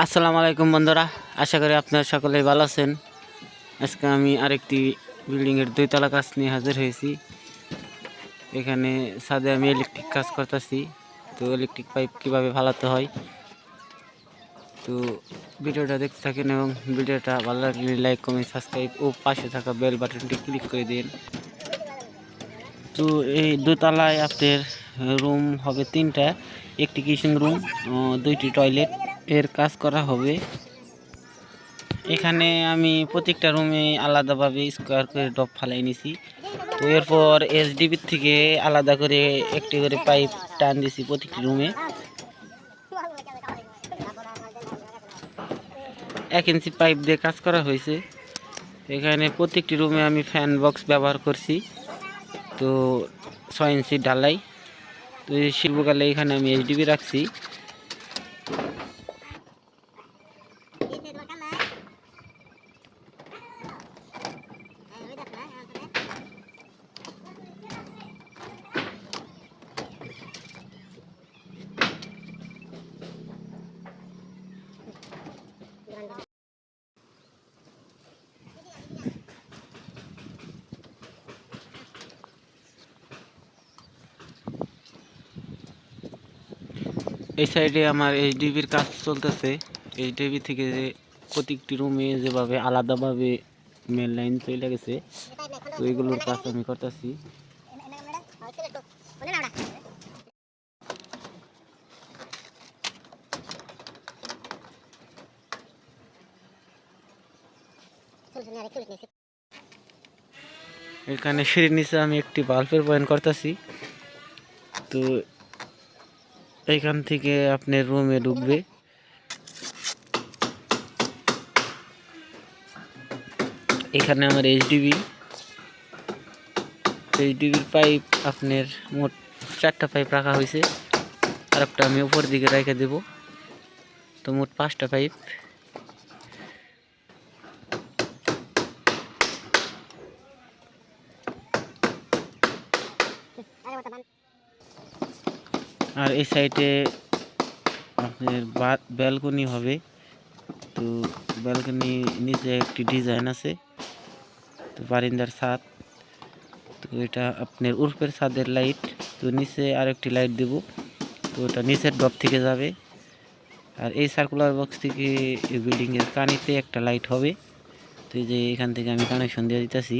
আসসালামু আলাইকুম বন্ধুরা, আশা করি আপনারা সকলেই ভালো আছেন। আজকে আমি আরেকটি বিল্ডিংয়ের দুইতলা কাজ নিয়ে হাজির হয়েছি। এখানে ছাদে আমি ইলেকট্রিক কাজ করতেছি। তো ইলেকট্রিক পাইপ কীভাবে ভালাতে হয়? তো ভিডিওটা দেখতে থাকেন এবং ভিডিওটা ভালো লাগলে লাইক কমেন্ট সাবস্ক্রাইব ও পাশে থাকা বেল বাটনটি ক্লিক করে দিন। তো এই দোতলায় আপনার রুম হবে তিনটা, একটি কিচেন রুম দুইটি টয়লেট এর কাজ করা হবে। এখানে আমি প্রত্যেকটা রুমে আলাদাভাবে স্কোয়ার করে ডপ ফালাই নিছি। তো এরপর এসডিবি থেকে আলাদা করে একটি করে পাইপ টান দিছি প্রত্যেকটি রুমে এক ইঞ্চি পাইপ দিয়ে কাজ করা হয়েছে। এখানে প্রত্যেকটি রুমে আমি ফ্যান বক্স ব্যবহার করছি। তো ছয় ইঞ্চি ডালাই তো শিল্পকালে এখানে আমি এইচডিবি রাখছি। এই সাইডে আমার এইচডিবির কাজ চলতেছে। এইচডিবি থেকে যে প্রত্যেকটি রুমে যেভাবে আলাদাভাবে মেন লাইন চলে গেছে, তো এগুলোর কাজ আমি করতেছি। এখানে সিঁড়ির নিচে আমি একটি বাল্বের পয়েন্ট করতেছি। তো এইখান থেকে আপনার রুমে ঢুকবে। এখানে আমার এইচডিবি এইচডিবির পাইপ আপনার মোট চারটা পাইপ রাখা হয়েছে। আর একটা আমি উপর দিকে রেখে দেব। তো মোট পাঁচটা পাইপ আর এই সাইডে আপনার ব্যালকনি হবে। তো ব্যালকনি নিচে একটি ডিজাইন আছে, তো বারিন্দার ছাদ। তো এটা আপনার উর্ফের ছাদের লাইট তো নিচে আরেকটি লাইট দেব, তো ওটা নিচের ডপ থেকে যাবে। আর এই সার্কুলার বক্স থেকে বিল্ডিংয়ের কানিতে একটা লাইট হবে। তো এই যে এখান থেকে আমি কানেকশন দিয়ে দিতেছি।